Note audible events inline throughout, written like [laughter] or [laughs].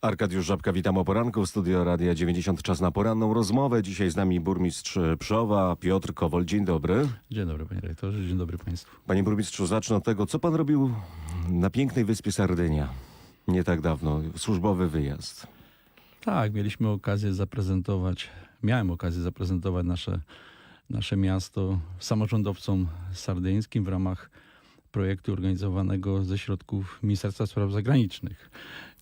Arkadiusz Żabka, witam o poranku. Studio Radia 90, czas na poranną rozmowę. Dzisiaj z nami burmistrz Przowa, Piotr Kowol. Dzień dobry. Dzień dobry panie rektorze, dzień dobry państwu. Panie burmistrzu, zacznę od tego, co pan robił na pięknej wyspie Sardynia nie tak dawno. Służbowy wyjazd. Tak, mieliśmy okazję zaprezentować, miałem okazję zaprezentować nasze, nasze miasto samorządowcom sardyńskim w ramach projektu organizowanego ze środków Ministerstwa Spraw Zagranicznych.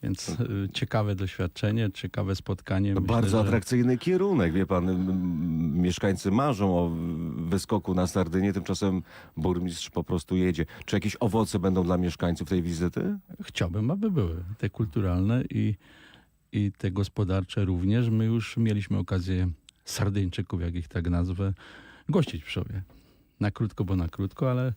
Więc y, ciekawe doświadczenie, ciekawe spotkanie. Myślę, Bardzo że- atrakcyjny kierunek, wie pan. Mieszkańcy marzą o wyskoku na Sardynię, tymczasem burmistrz po prostu jedzie. Czy jakieś owoce będą dla mieszkańców tej wizyty? Chciałbym, aby były te kulturalne i, i te gospodarcze również. My już mieliśmy okazję Sardyńczyków, jak ich tak nazwę, gościć w Przowie. Na krótko, bo na krótko, ale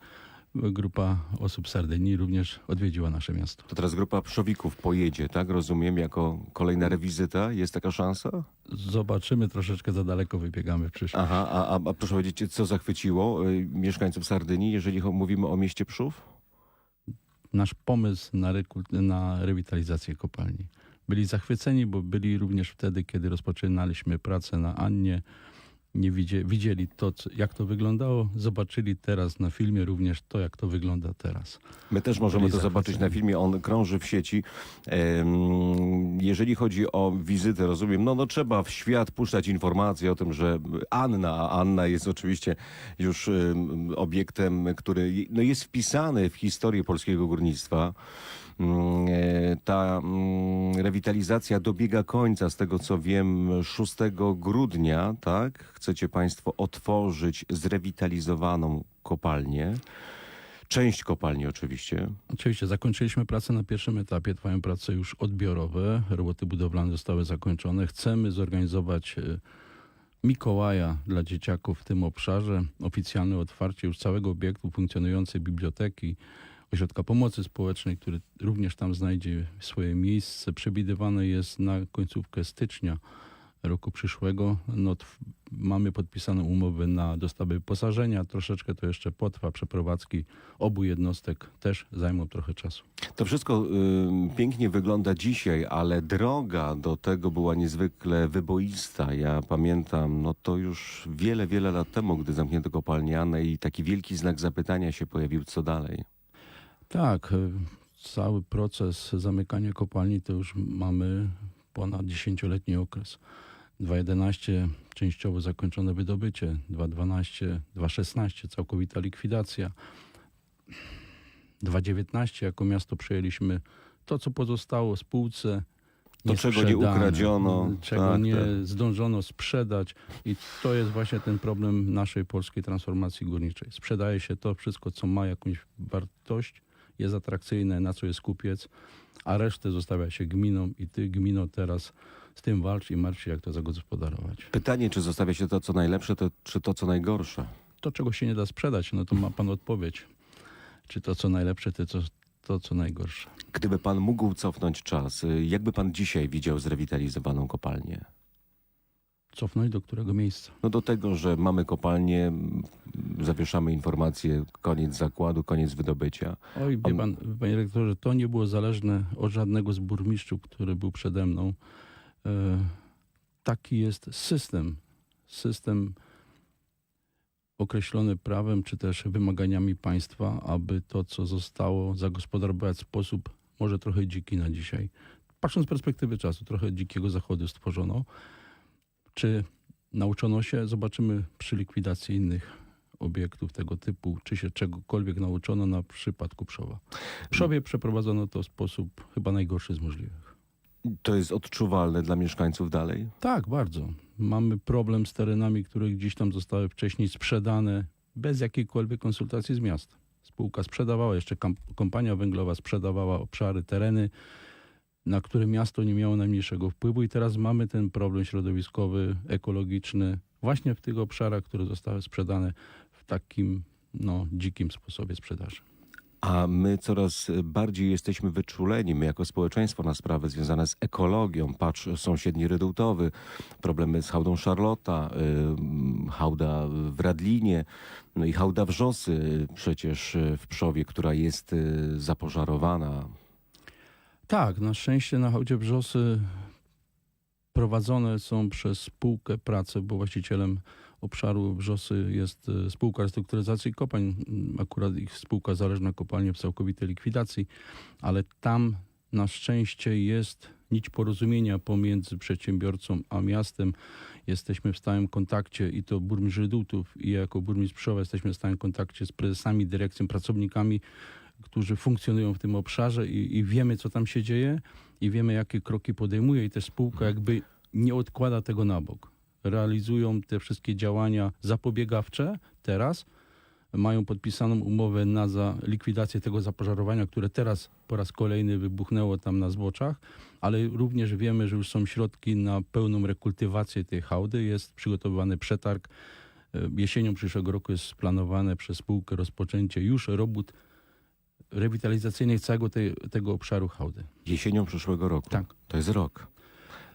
grupa osób z Sardynii również odwiedziła nasze miasto. To teraz grupa Przowików pojedzie, tak? Rozumiem, jako kolejna rewizyta. Jest taka szansa? Zobaczymy, troszeczkę za daleko wybiegamy w przyszłość. Aha, a, a, a proszę powiedzieć, co zachwyciło y, mieszkańców Sardynii, jeżeli mówimy o mieście Przów? Nasz pomysł na, na rewitalizację kopalni. Byli zachwyceni, bo byli również wtedy, kiedy rozpoczynaliśmy pracę na Annie. Nie widzie, widzieli to, jak to wyglądało, zobaczyli teraz na filmie również to, jak to wygląda teraz. My też możemy to zobaczyć na filmie, on krąży w sieci. Jeżeli chodzi o wizytę, rozumiem, no, no trzeba w świat puszczać informacje o tym, że Anna, a Anna jest oczywiście już em, obiektem, który no, jest wpisany w historię polskiego górnictwa. Mm, e, Ta mm, rewitalizacja dobiega końca, z tego co wiem, 6 grudnia, tak? Chcecie Państwo otworzyć zrewitalizowaną kopalnię. Część kopalni oczywiście. Oczywiście zakończyliśmy pracę na pierwszym etapie, trwają prace już odbiorowe, roboty budowlane zostały zakończone. Chcemy zorganizować e, Mikołaja dla dzieciaków w tym obszarze, oficjalne otwarcie już całego obiektu funkcjonującej biblioteki, ośrodka pomocy społecznej, który również tam znajdzie swoje miejsce. Przewidywane jest na końcówkę stycznia roku przyszłego. No, mamy podpisaną umowę na dostawę wyposażenia. Troszeczkę to jeszcze potrwa. Przeprowadzki obu jednostek też zajmą trochę czasu. To wszystko ym, pięknie wygląda dzisiaj, ale droga do tego była niezwykle wyboista. Ja pamiętam, no to już wiele, wiele lat temu, gdy zamknięto kopalniane i taki wielki znak zapytania się pojawił, co dalej. Tak, y, cały proces zamykania kopalni to już mamy ponad dziesięcioletni okres. 2.11 częściowo zakończone wydobycie, 2.12, 2.16 całkowita likwidacja. 2.19 jako miasto przejęliśmy to, co pozostało spółce. To, czego nie ukradziono, Czego tak, nie tak. zdążono sprzedać. I to jest właśnie ten problem naszej polskiej transformacji górniczej. Sprzedaje się to wszystko, co ma jakąś wartość, jest atrakcyjne, na co jest kupiec, a resztę zostawia się gminom i ty gmino teraz z tym walcz i martw się, jak to zagospodarować. Pytanie, czy zostawia się to, co najlepsze, to, czy to, co najgorsze? To, czego się nie da sprzedać, no to ma pan odpowiedź. Czy to, co najlepsze, to, co, to, co najgorsze. Gdyby pan mógł cofnąć czas, y, jakby pan dzisiaj widział zrewitalizowaną kopalnię? Cofnąć do którego miejsca? No do tego, że mamy kopalnię, zawieszamy informacje, koniec zakładu, koniec wydobycia. Oj, wie pan, panie rektorze, to nie było zależne od żadnego z burmistrzów, który był przede mną. E, taki jest system. System określony prawem, czy też wymaganiami państwa, aby to, co zostało, zagospodarować w sposób może trochę dziki na dzisiaj. Patrząc z perspektywy czasu, trochę dzikiego zachodu stworzono. Czy nauczono się? Zobaczymy przy likwidacji innych obiektów tego typu, czy się czegokolwiek nauczono na przypadku Przowa. W Przowie przeprowadzono to w sposób chyba najgorszy z możliwych. To jest odczuwalne dla mieszkańców dalej? Tak, bardzo. Mamy problem z terenami, które gdzieś tam zostały wcześniej sprzedane bez jakiejkolwiek konsultacji z miastem. Spółka sprzedawała, jeszcze kompania węglowa sprzedawała obszary, tereny, na które miasto nie miało najmniejszego wpływu i teraz mamy ten problem środowiskowy, ekologiczny właśnie w tych obszarach, które zostały sprzedane w takim no, dzikim sposobie sprzedaży. A my coraz bardziej jesteśmy wyczuleni, my jako społeczeństwo, na sprawy związane z ekologią. Patrz, sąsiedni Rydułtowy, problemy z hałdą Szarlota, ym, hałda w Radlinie, no i hałda Wrzosy przecież y, w Przowie, która jest y, zapożarowana. Tak, na szczęście na hałdzie Brzosy prowadzone są przez spółkę pracy, bo właścicielem obszaru Brzosy jest e, spółka restrukturyzacji kopalń. Mm, Akurat ich spółka zależna kopalnia w całkowitej likwidacji, ale tam na szczęście jest nić porozumienia pomiędzy przedsiębiorcą a miastem. Jesteśmy w stałym kontakcie i to burmistrz Rydutów i ja jako burmistrz Pszczowa jesteśmy w stałym kontakcie z prezesami, dyrekcją, pracownikami, którzy funkcjonują w tym obszarze i, i wiemy, co tam się dzieje i wiemy, jakie kroki podejmuje i też spółka jakby nie odkłada tego na bok. Realizują te wszystkie działania zapobiegawcze teraz, mają podpisaną umowę na za likwidację tego zapożarowania, które teraz po raz kolejny wybuchnęło tam na zboczach, ale również wiemy, że już są środki na pełną rekultywację tej hałdy. Jest przygotowywany przetarg. E, Jesienią przyszłego roku jest planowane przez spółkę rozpoczęcie już robót rewitalizacyjnych całego tej, tego obszaru hałdy. Jesienią przyszłego roku. Tak. To jest rok.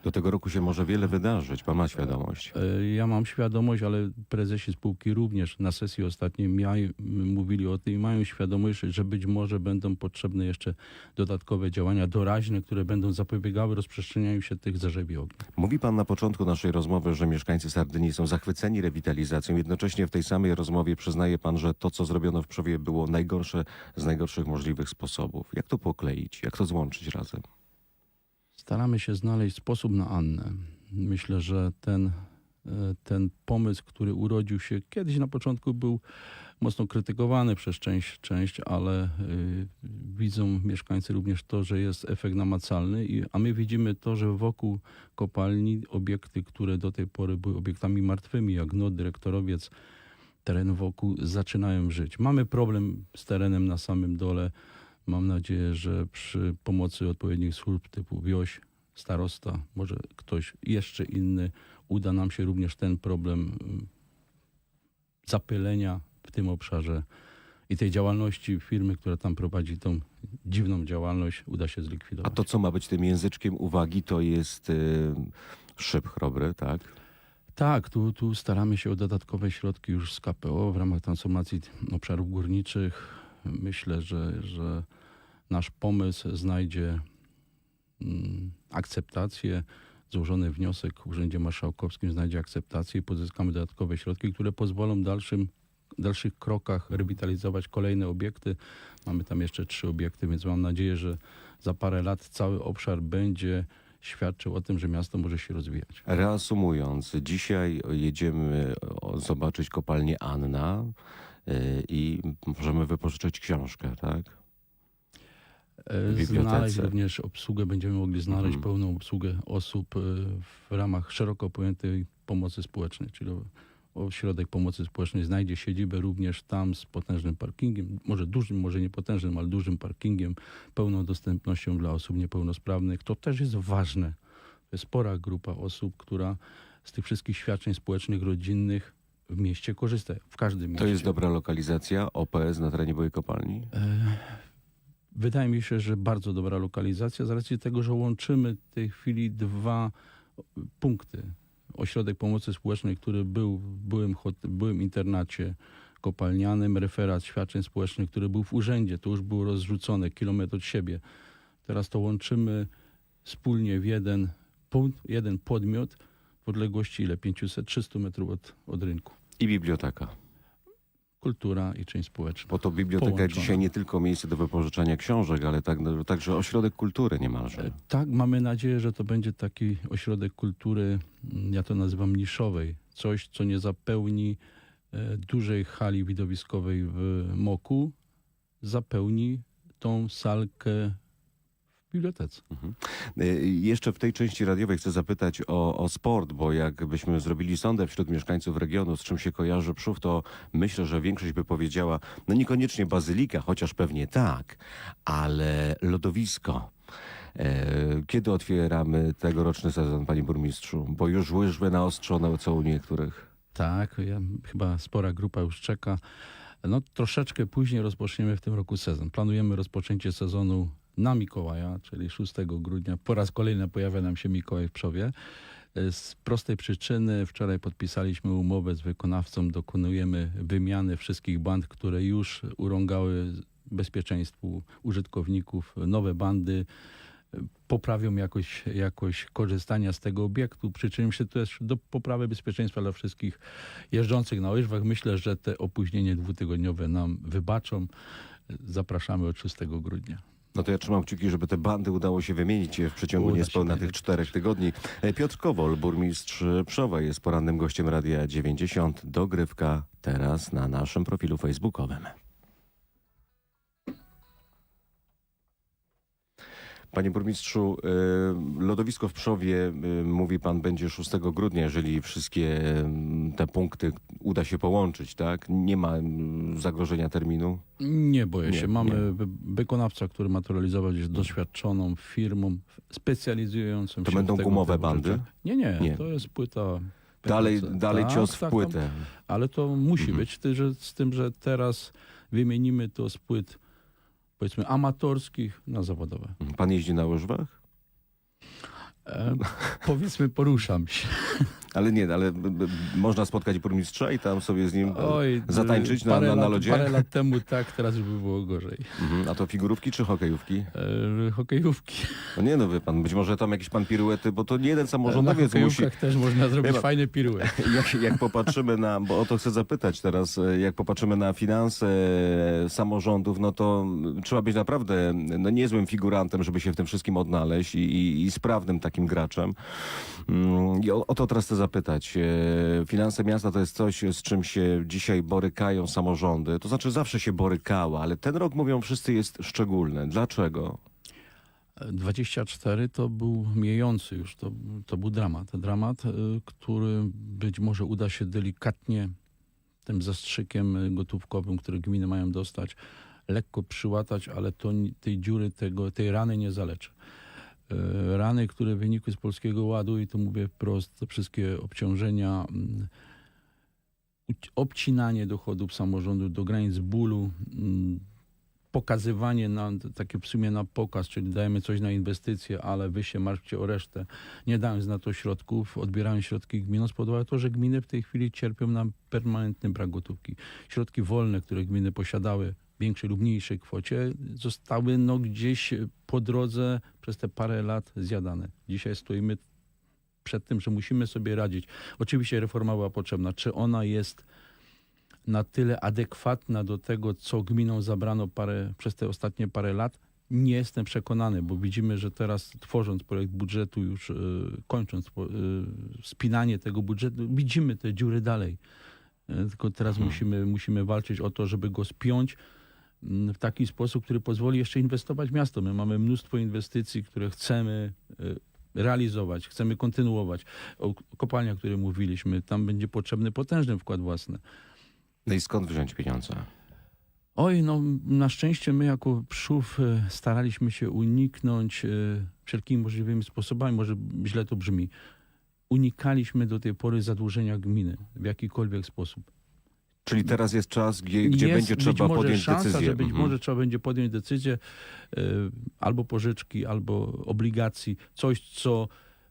Do tego roku się może wiele wydarzyć, pan ma świadomość. E, Ja mam świadomość, ale prezesi spółki również na sesji ostatniej miaj, mówili o tym i mają świadomość, że być może będą potrzebne jeszcze dodatkowe działania doraźne, które będą zapobiegały rozprzestrzenianiu się tych zarzewi ognia. Mówi pan na początku naszej rozmowy, że mieszkańcy Sardynii są zachwyceni rewitalizacją. Jednocześnie w tej samej rozmowie przyznaje pan, że to, co zrobiono w Przowie, było najgorsze z najgorszych możliwych sposobów. Jak to pokleić? Jak to złączyć razem? Staramy się znaleźć sposób na Annę. Myślę, że ten, e, ten pomysł, który urodził się kiedyś na początku, był mocno krytykowany przez część, część ale y, widzą mieszkańcy również to, że jest efekt namacalny, i, a my widzimy to, że wokół kopalni obiekty, które do tej pory były obiektami martwymi, jak no, dyrektorowiec, teren wokół zaczynają żyć. Mamy problem z terenem na samym dole. Mam nadzieję, że przy pomocy odpowiednich służb typu wioś, starosta, może ktoś jeszcze inny, uda nam się również ten problem mm, zapylenia w tym obszarze i tej działalności firmy, która tam prowadzi tą dziwną działalność, uda się A zlikwidować. to, co ma być tym języczkiem uwagi, to jest y, szyb chrobry, tak? Tak, tu, tu staramy się o dodatkowe środki już z KPO w ramach transformacji obszarów górniczych. Myślę, że, że nasz pomysł znajdzie mm, akceptację. Złożony wniosek w Urzędzie Marszałkowskim znajdzie akceptację i pozyskamy dodatkowe środki, które pozwolą dalszym, dalszych krokach rewitalizować kolejne obiekty. Mamy tam jeszcze trzy obiekty, więc mam nadzieję, że za parę lat cały obszar będzie świadczył o tym, że miasto może się rozwijać. Reasumując, dzisiaj jedziemy zobaczyć kopalnię Anna i możemy wypożyczyć książkę, tak? E. Znaleźć również obsługę, będziemy mogli znaleźć Mhm. pełną obsługę osób e, w ramach szeroko pojętej pomocy społecznej, czyli ośrodek pomocy społecznej znajdzie siedzibę również tam z potężnym parkingiem, może dużym, może nie potężnym, ale dużym parkingiem, pełną dostępnością dla osób niepełnosprawnych. To też jest ważne. To jest spora grupa osób, która z tych wszystkich świadczeń społecznych, rodzinnych w mieście korzysta. W każdym mieście. To jest dobra lokalizacja OPS na terenie byłej kopalni? E, Wydaje mi się, że bardzo dobra lokalizacja z racji tego, że łączymy w tej chwili dwa punkty. Ośrodek Pomocy Społecznej, który był w byłym, byłym internacie kopalnianym, referat świadczeń społecznych, który był w urzędzie, to już było rozrzucone kilometr od siebie. Teraz to łączymy wspólnie w jeden punkt, jeden podmiot w odległości ile? 500-300 metrów od, od rynku. I biblioteka. Kultura i część społeczna. Bo to biblioteka dzisiaj nie tylko miejsce do wypożyczania książek, ale tak, także ośrodek kultury niemalże. E, Tak, mamy nadzieję, że to będzie taki ośrodek kultury, mm, ja to nazywam niszowej. Coś, co nie zapełni e, dużej hali widowiskowej w Moku, zapełni tą salkę bibliotece. Y, Jeszcze w tej części radiowej chcę zapytać o, o sport, bo jakbyśmy zrobili sondę wśród mieszkańców regionu, z czym się kojarzy Przów, to myślę, że większość by powiedziała, no niekoniecznie bazylika, chociaż pewnie tak, ale lodowisko. E, Kiedy otwieramy tegoroczny sezon, panie burmistrzu? Bo już łyżwy naostrzone co u niektórych. Tak, ja, chyba spora grupa już czeka. No troszeczkę później rozpoczniemy w tym roku sezon. Planujemy rozpoczęcie sezonu na Mikołaja, czyli 6 grudnia. Po raz kolejny pojawia nam się Mikołaj w Przowie. E, Z prostej przyczyny wczoraj podpisaliśmy umowę z wykonawcą, dokonujemy wymiany wszystkich band, które już urągały bezpieczeństwu użytkowników. Nowe bandy poprawią jakość, korzystania z tego obiektu. Przyczynią się też do poprawy bezpieczeństwa dla wszystkich jeżdżących na łyżwach. Myślę, że te opóźnienie dwutygodniowe nam wybaczą. Zapraszamy od 6 grudnia. No to ja trzymam kciuki, żeby te bandy udało się wymienić w przeciągu Uda niespełna tych czterech tygodni. E, Piotr Kowol, burmistrz Przowa, jest porannym gościem Radia 90. Dogrywka teraz na naszym profilu facebookowym. Panie burmistrzu, e, lodowisko w Przowie, e, mówi pan, będzie 6 grudnia, jeżeli wszystkie e, te punkty uda się połączyć, tak? Nie ma mm, zagrożenia terminu? Nie boję Nie, się. Mamy nie. wy- wykonawca, który ma to realizować, jest doświadczoną firmą specjalizującą To się będą w tego gumowe typu bandy? Nie, nie, Nie. To jest płyta. Dalej, dalej Tak, cios tak, w tam- płytę. Ale to musi Mhm. być, ty- że, z tym, że teraz wymienimy to z płyt powiedzmy amatorskich na zawodowe. Pan jeździ na łyżwach? E, powiedzmy poruszam się. [laughs] Ale nie, ale można spotkać burmistrza i tam sobie z nim e, Oj, zatańczyć na, na, na lat- lodzie? Parę lat temu tak, teraz już by było gorzej. Mhm. A to figurówki czy hokejówki? E, hokejówki. No nie no, wie pan, być może tam jakieś pan piruety, bo to nie jeden Na samorządowiec musi... hokejówkach też można zrobić pan- fajne piruety. [laughs] Jak, jak popatrzymy na, bo o to chcę zapytać teraz, e, jak popatrzymy na finanse e, samorządów, no to mm, trzeba być naprawdę no, niezłym figurantem, żeby się w tym wszystkim odnaleźć i, i, i sprawnym takim graczem. Mm, I o, o to teraz chcę zapytać. E, Finanse miasta to jest coś, z czym się dzisiaj borykają samorządy. To znaczy zawsze się borykały, ale ten rok, mówią wszyscy, jest szczególny. Dlaczego? 24 to był miejący już, to, to był dramat. Dramat, y, który być może uda się delikatnie tym zastrzykiem gotówkowym, który gminy mają dostać, lekko przyłatać, ale to tej dziury, tego, tej rany nie zaleczy. Y, Rany, które wynikły z Polskiego Ładu i to mówię wprost, te wszystkie obciążenia, mm, obcinanie dochodów samorządu do granic bólu, mm, pokazywanie na, takie w sumie na pokaz, czyli dajemy coś na inwestycje, ale wy się martwcie o resztę, nie dając na to środków, odbierając środki gminom, spowodowało to, że gminy w tej chwili cierpią na permanentny brak gotówki. Środki wolne, które gminy posiadały większej lub mniejszej kwocie, zostały no gdzieś po drodze przez te parę lat zjadane. Dzisiaj stoimy przed tym, że musimy sobie radzić. Oczywiście reforma była potrzebna. Czy ona jest na tyle adekwatna do tego, co gminom zabrano parę, przez te ostatnie parę lat? Nie jestem przekonany, bo widzimy, że teraz tworząc projekt budżetu, już y, kończąc po, y, spinanie tego budżetu, widzimy te dziury dalej. Y, tylko teraz Hmm. musimy, musimy walczyć o to, żeby go spiąć w taki sposób, który pozwoli jeszcze inwestować w miasto. My mamy mnóstwo inwestycji, które chcemy y, realizować, chcemy kontynuować. O kopalniach, o której mówiliśmy, tam będzie potrzebny potężny wkład własny. No i skąd wziąć pieniądze? Oj, no na szczęście my jako PSZUW e, staraliśmy się uniknąć e, wszelkimi możliwymi sposobami, może źle to brzmi, unikaliśmy do tej pory zadłużenia gminy w jakikolwiek sposób. Czyli teraz jest czas, gdzie, gdzie Jest będzie trzeba podjąć szansa, decyzję. że być Mhm. może trzeba będzie podjąć decyzję e, albo pożyczki, albo obligacji, coś, co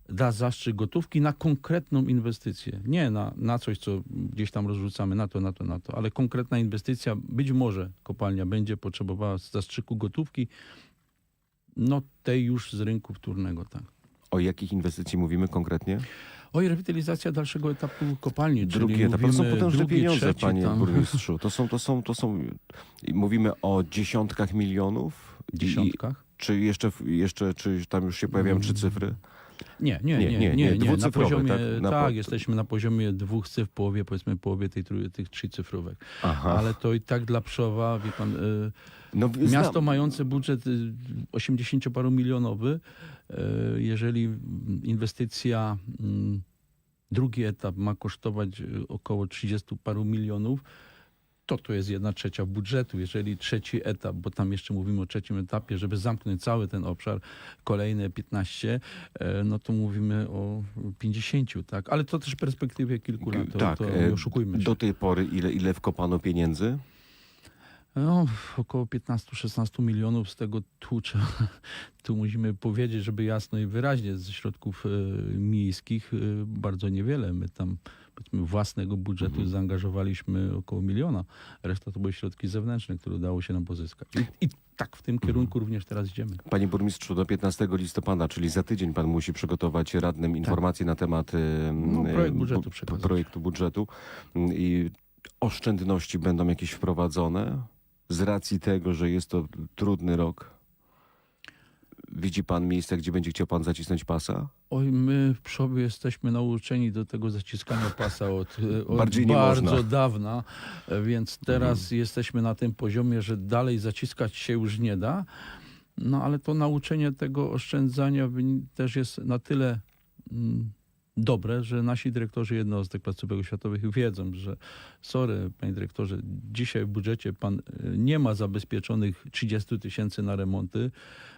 da zastrzyk gotówki na konkretną inwestycję. Nie na, na coś, co gdzieś tam rozrzucamy na to, na to, na to, ale konkretna inwestycja, być może kopalnia będzie potrzebowała zastrzyku gotówki, no tej już z rynku wtórnego, tak. O jakich inwestycji mówimy konkretnie? Oj, rewitalizacja dalszego etapu kopalni, Drugi etap. To są potężne drugi, pieniądze, trzeci, panie tam. burmistrzu. [laughs] To są, to są, to są... i Mówimy o dziesiątkach milionów? I- dziesiątkach. Czy jeszcze, jeszcze czy tam już się pojawiają trzy cyfry? Nie, nie, Nie, nie, nie, nie. Na poziomie, tak? tak, Na po- jesteśmy na poziomie dwóch cyfr, połowie, powiedzmy połowie tej, tych trzycyfrówek. Aha. Ale to i tak dla Pszowa, wie pan, y, no, znam. miasto mające budżet y, 80 milionowy, y, jeżeli inwestycja, mm, drugi etap ma kosztować około 30 paru milionów, to to jest jedna trzecia budżetu. Jeżeli trzeci etap, bo tam jeszcze mówimy o trzecim etapie, żeby zamknąć cały ten obszar, kolejne 15, e, no to mówimy o 50, tak? Ale to też w perspektywie kilku lat, to, tak, to e, nie oszukujmy się. Do tej pory ile, ile wkopano pieniędzy? No, około 15-16 milionów z tego tu [laughs] tu musimy powiedzieć, żeby jasno i wyraźnie ze środków e, miejskich bardzo niewiele. My tam powiedzmy własnego budżetu Mhm. zaangażowaliśmy około miliona. Reszta to były środki zewnętrzne, które udało się nam pozyskać. I, i tak w tym kierunku również teraz idziemy. Panie burmistrzu, do 15 listopada, czyli za tydzień pan musi przygotować radnym informacje na temat No, projekt budżetu przekazać. projektu budżetu i oszczędności będą jakieś wprowadzone z racji tego, że jest to trudny rok. Widzi pan miejsce, gdzie będzie chciał pan zacisnąć pasa? Oj, my w Przobie jesteśmy nauczeni do tego zaciskania pasa od, od [laughs] Bardziej nie bardzo można. dawna, e, więc teraz jesteśmy na tym poziomie, że dalej zaciskać się już nie da. No ale to nauczenie tego oszczędzania też jest na tyle mm, dobre, że nasi dyrektorzy jednostek placówek oświatowych wiedzą, że sorry, panie dyrektorze, dzisiaj w budżecie pan e, nie ma zabezpieczonych 30 tysięcy na remonty,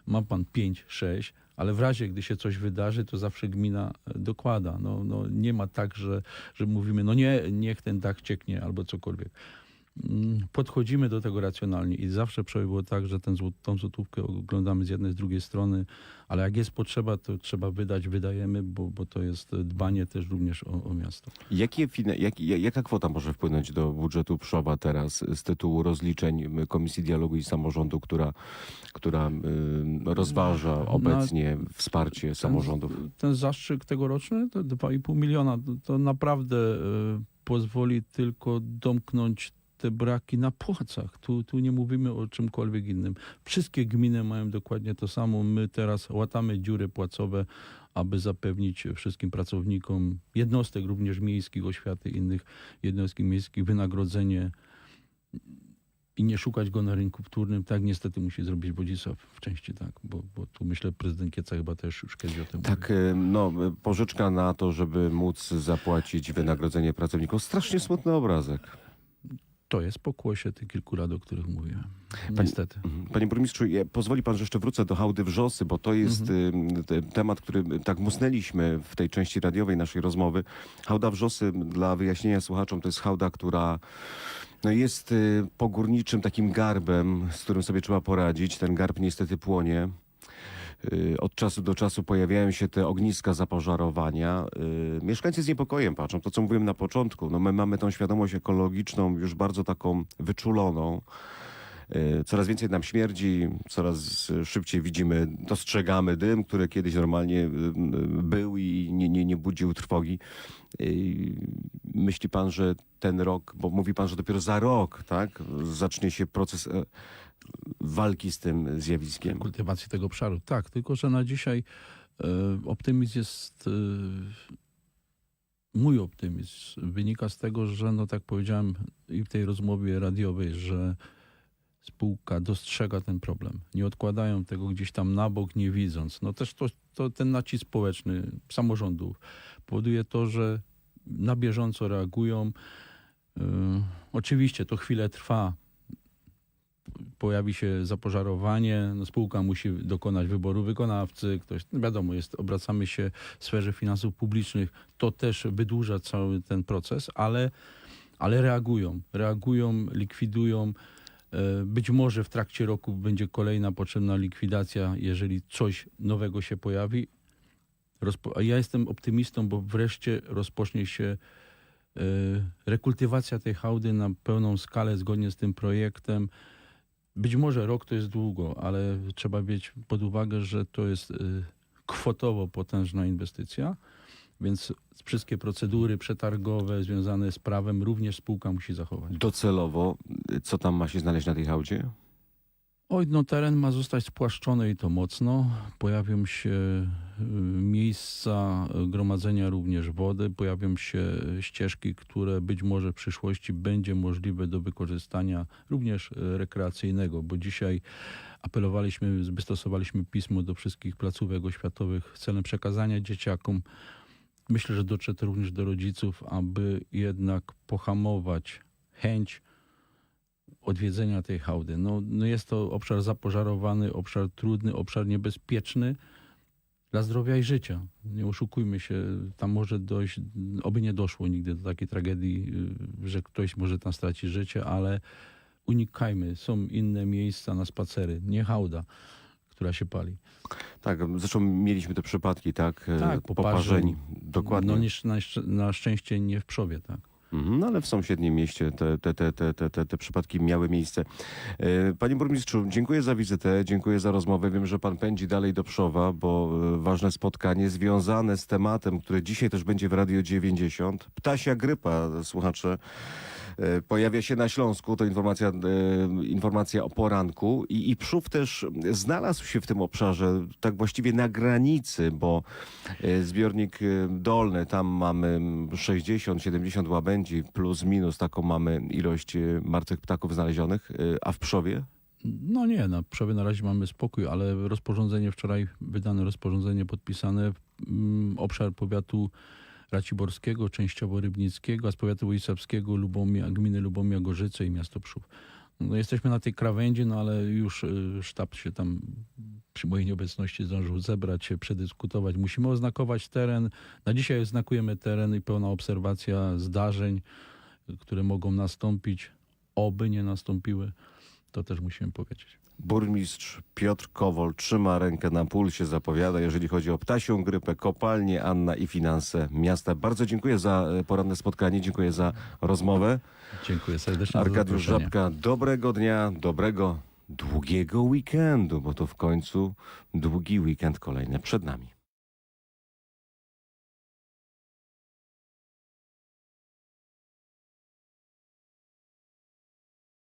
ma pan 5, 6, ale w razie, gdy się coś wydarzy, to zawsze gmina e, dokłada. No, no, nie ma tak, że, że mówimy, no nie, niech ten dach cieknie albo cokolwiek. Mm, Podchodzimy do tego racjonalnie i zawsze przynajmniej było tak, że ten, zł- tą złotówkę oglądamy z jednej, z drugiej strony, ale jak jest potrzeba, to trzeba wydać, wydajemy, bo, bo to jest dbanie też również o, o miasto. Jakie, jak, ja- jaka kwota może wpłynąć do budżetu Pszowa teraz z tytułu rozliczeń Komisji Dialogu i Samorządu, która, która y, rozważa obecnie wsparcie samorządów? Ten, ten zastrzyk tegoroczny, to 2,5 miliona, to, to naprawdę e, pozwoli tylko domknąć te braki na płacach. Tu, tu nie mówimy o czymkolwiek innym. Wszystkie gminy mają dokładnie to samo. My teraz łatamy dziury płacowe, aby zapewnić wszystkim pracownikom jednostek, również miejskich, oświaty, innych jednostek miejskich wynagrodzenie i nie szukać go na rynku wtórnym. Tak niestety musi zrobić Wodzisław w części tak, bo, bo tu myślę prezydent Kieca chyba też już kiedyś o tym. Tak, y, no, y, pożyczka na to, żeby móc zapłacić wynagrodzenie pracownikom. Strasznie smutny obrazek. To jest pokłosie tych kilku lat, o których mówiłem. Pani- Niestety. Mhm. Panie burmistrzu, pozwoli pan, że jeszcze wrócę do hałdy wrzosy, bo to jest te- temat, który tak musnęliśmy w tej części radiowej naszej rozmowy. Hałda wrzosy, dla wyjaśnienia słuchaczom, to jest hałda, która no jest y, pogórniczym takim garbem, z którym sobie trzeba poradzić. Ten garb niestety płonie. Y, Od czasu do czasu pojawiają się te ogniska zapożarowania. Y, Mieszkańcy z niepokojem patrzą, to co mówiłem na początku. No my mamy tą świadomość ekologiczną już bardzo taką wyczuloną. Y, Coraz więcej nam śmierdzi, coraz szybciej widzimy, dostrzegamy dym, który kiedyś normalnie był i nie, nie, nie budził trwogi. Myśli pan, że ten rok, bo mówi pan, że dopiero za rok, tak, zacznie się proces e, walki z tym zjawiskiem? Kultywacji tego obszaru. Tak, tylko że na dzisiaj e, optymizm jest. E, mój optymizm wynika z tego, że, no tak powiedziałem i w tej rozmowie radiowej, że spółka dostrzega ten problem. Nie odkładają tego gdzieś tam na bok, nie widząc. No też to, to ten nacisk społeczny samorządów powoduje to, że na bieżąco reagują. E, oczywiście to chwilę trwa, pojawi się zapożarowanie, no spółka musi dokonać wyboru wykonawcy, ktoś, no wiadomo, jest, obracamy się w sferze finansów publicznych, to też wydłuża cały ten proces, ale, ale reagują, reagują, likwidują. E, Być może w trakcie roku będzie kolejna potrzebna likwidacja, jeżeli coś nowego się pojawi. Rozpo- ja jestem optymistą, bo wreszcie rozpocznie się e, rekultywacja tej hałdy na pełną skalę zgodnie z tym projektem. Być może rok to jest długo, ale trzeba mieć pod uwagę, że to jest y, kwotowo potężna inwestycja, więc wszystkie procedury przetargowe związane z prawem również spółka musi zachować. Docelowo, co tam ma się znaleźć na tej hałdzie? Oj, no teren ma zostać spłaszczony i to mocno. Pojawią się y, miejsca gromadzenia również wody, pojawią się ścieżki, które być może w przyszłości będzie możliwe do wykorzystania również y, rekreacyjnego, bo dzisiaj apelowaliśmy, wystosowaliśmy pismo do wszystkich placówek oświatowych celem przekazania dzieciakom. Myślę, że dotrze to również do rodziców, aby jednak pohamować chęć odwiedzenia tej hałdy. No, no jest to obszar zapożarowany, obszar trudny, obszar niebezpieczny dla zdrowia i życia. Nie oszukujmy się, tam może dojść, oby nie doszło nigdy do takiej tragedii, y, że ktoś może tam stracić życie, ale unikajmy. Są inne miejsca na spacery, nie hałda. która się pali. Tak, zresztą mieliśmy te przypadki, tak? e, Tak, poparzeń. Dokładnie. No niż na szczęście nie w Przowie, tak. Mhm, No ale w sąsiednim mieście te, te, te, te, te, te, te przypadki miały miejsce. E, Panie burmistrzu, dziękuję za wizytę, dziękuję za rozmowę. Wiem, że pan pędzi dalej do Przowa, bo e, ważne spotkanie związane z tematem, które dzisiaj też będzie w Radio 90. Ptasia grypa, słuchacze. E, Pojawia się na Śląsku, to informacja, e, informacja o poranku I, i też znalazł się w tym obszarze, tak właściwie na granicy, bo e, zbiornik dolny, tam mamy 60-70 łabędzi, plus minus taką mamy ilość martwych ptaków znalezionych, a w Przowie? No nie, na Przowie na razie mamy spokój, ale rozporządzenie wczoraj, wydane rozporządzenie podpisane, mm, obszar powiatu Raciborskiego, częściowo Rybnickiego, a z powiatu wojsowskiego Lubomia, gminy Lubomia, Gorzyce i miasto Przów. No jesteśmy na tej krawędzi, no ale już y, sztab się tam przy mojej nieobecności zdążył zebrać się, przedyskutować. Musimy oznakować teren. Na dzisiaj oznakujemy teren i pełna obserwacja zdarzeń, które mogą nastąpić, oby nie nastąpiły. To też musimy powiedzieć. Burmistrz Piotr Kowol trzyma rękę na pulsie, zapowiada, jeżeli chodzi o ptasią grypę, kopalnię, Anna i finanse miasta. Bardzo dziękuję za e, poranne spotkanie, dziękuję za rozmowę. Dziękuję serdecznie. Arkadiusz. Żabka, dobrego dnia, dobrego, długiego weekendu, bo to w końcu długi weekend kolejny przed nami.